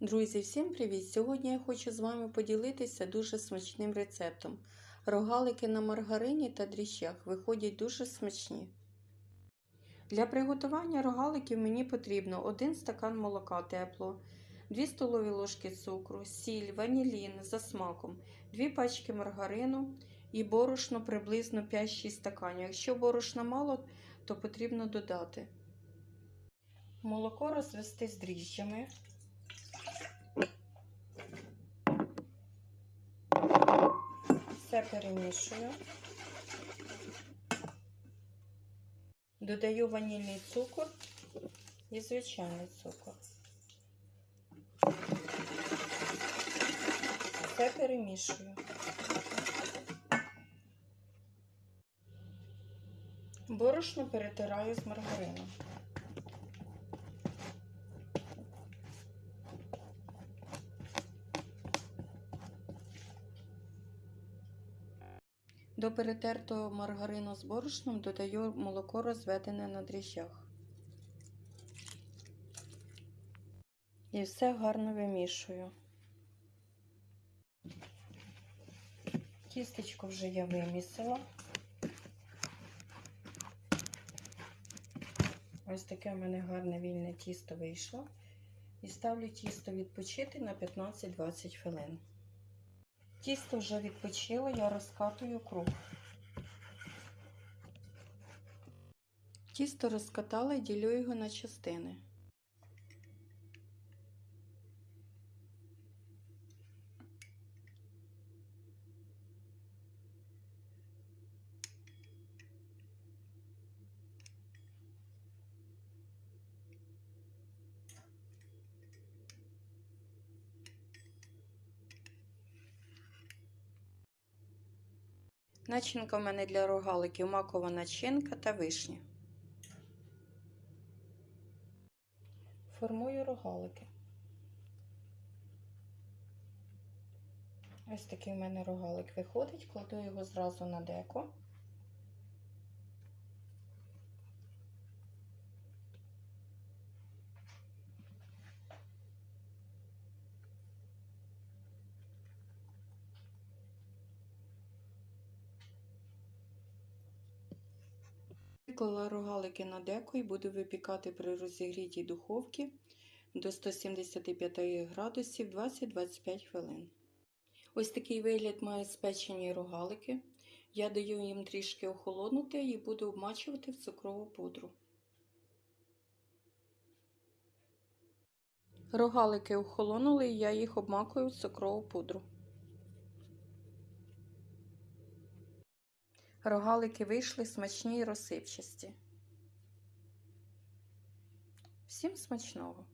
Друзі, всім привіт! Сьогодні я хочу з вами поділитися дуже смачним рецептом. Рогалики на маргарині та дріжджах виходять дуже смачні. Для приготування рогаликів мені потрібно 1 стакан молока теплого, 2 столові ложки цукру, сіль, ванілін за смаком, 2 пачки маргарину і борошно приблизно 5-6 стаканів. Якщо борошна мало, то потрібно додати. Молоко розвести з дріжджами. Все перемішую. Додаю ванільний цукор і звичайний цукор. Все перемішую. Борошно перетираю з маргарином. До перетертого маргарину з борошном додаю молоко розведене на дріжджах. І все гарно вимішую. Тістечко вже я вимісила. Ось таке в мене гарне вільне тісто вийшло. І ставлю тісто відпочити на 15-20 хвилин. Тісто вже відпочило, я розкатую круг. Тісто розкатала і ділю його на частини. Начинка в мене для рогаликів макова начинка та вишня. Формую рогалики. Ось такий в мене рогалик виходить, кладу його зразу на деко. Виклала рогалики на деко і буду випікати при розігрітій духовці до 175 градусів 20-25 хвилин. Ось такий вигляд мають спечені рогалики. Я даю їм трішки охолонути і буду обмачувати в цукрову пудру. Рогалики охолонули і я їх обмакую в цукрову пудру. Рогалики вийшли смачні й розсипчасті. Всім смачного!